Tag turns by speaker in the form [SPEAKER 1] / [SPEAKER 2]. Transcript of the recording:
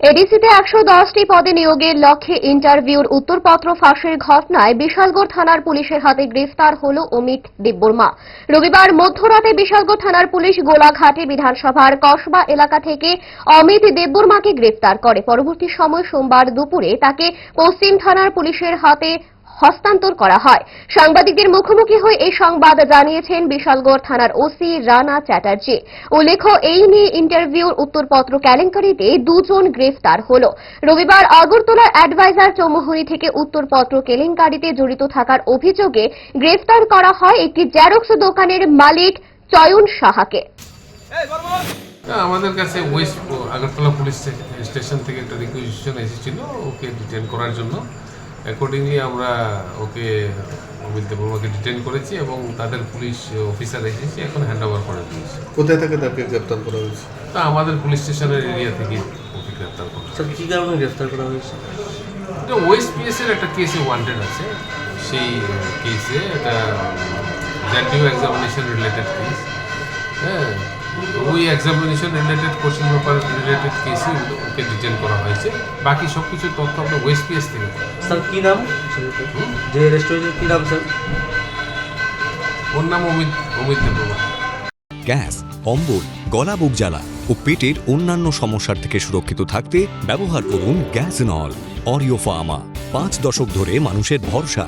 [SPEAKER 1] এডিসিতে একশো দশটি পদে নিয়োগের লক্ষ্যে ইন্টারভিউর উত্তরপত্র ফাঁসের ঘটনায় বিশালগড় থানার পুলিশের হাতে গ্রেফতার হল অমিত দেববর্মা। রবিবার মধ্যরাতে বিশালগড় থানার পুলিশ গোলাঘাটে বিধানসভার কসবা এলাকা থেকে অমিত দেববর্মাকে গ্রেফতার করে। পরবর্তী সময় সোমবার দুপুরে তাকে পশ্চিম থানার পুলিশের হাতে হস্তান্তর করা হয়। সাংবাদিকদের মুখোমুখি হয়ে এই সংবাদ জানিয়েছেন বিশালগড় থানার ওসি রানা চ্যাটার্জি। উল্লেখ্য এই নিয়ে ইন্টারভিউর উত্তরপত্র কেলেঙ্কারিতে দুজন গ্রেফতার হল। রবিবার আগরতলার অ্যাডভাইজার চৌমুহনী থেকে উত্তরপত্র কেলেঙ্কারিতে জড়িত থাকার অভিযোগে গ্রেফতার করা হয় একটি জেরক্স দোকানের মালিক চয়ন সাহাকে।
[SPEAKER 2] আমাদের কাছে ওয়েস্ট আগরতলা পুলিশ স্টেশন থেকে একটা রিকুইজিশন এসেছিল ওকে ডিটেন করার জন্য। অ্যাকর্ডিংলি আমরা ওকে অমিত দেবর্মাকে ডিটেন করেছি এবং তাদের পুলিশ অফিসার এসেছি এখন হ্যান্ড ওভার করে দিয়েছে।
[SPEAKER 3] কোথায় থেকে তাকে গ্রেপ্তার করা হয়েছে?
[SPEAKER 2] তা আমাদের পুলিশ স্টেশনের এরিয়া থেকে ওকে গ্রেপ্তার করা
[SPEAKER 3] স্যার কী কারণে গ্রেপ্তার করা হয়েছে?
[SPEAKER 2] এটা ওয়েস্ট পিএসের একটা কেসে ওয়ান্টেড আছে। সেই কেসে এটা জ্যাটিউ এক্সামিনেশন রিলেটেড কেস হ্যাঁ ওই examination related question paper related কেসে ওকে ডিটেন করা হয়েছে। বাকি সব কিছু তথ্য আমরা ওয়েস্ট পিএস থেকে
[SPEAKER 4] স্যার কি নাম? যে রেস্টুরেন্টের কি নাম স্যার?
[SPEAKER 2] ওর নাম অমিত অমিত দেববর্মা।
[SPEAKER 5] গ্যাস অম্বল গলা বুক জ্বালা ও পেটের অন্যান্য সমস্যার থেকে সুরক্ষিত থাকতে ব্যবহার করুন গ্যাস নল অরিও ফার্মা পাঁচ দশক ধরে মানুষের ভরসা।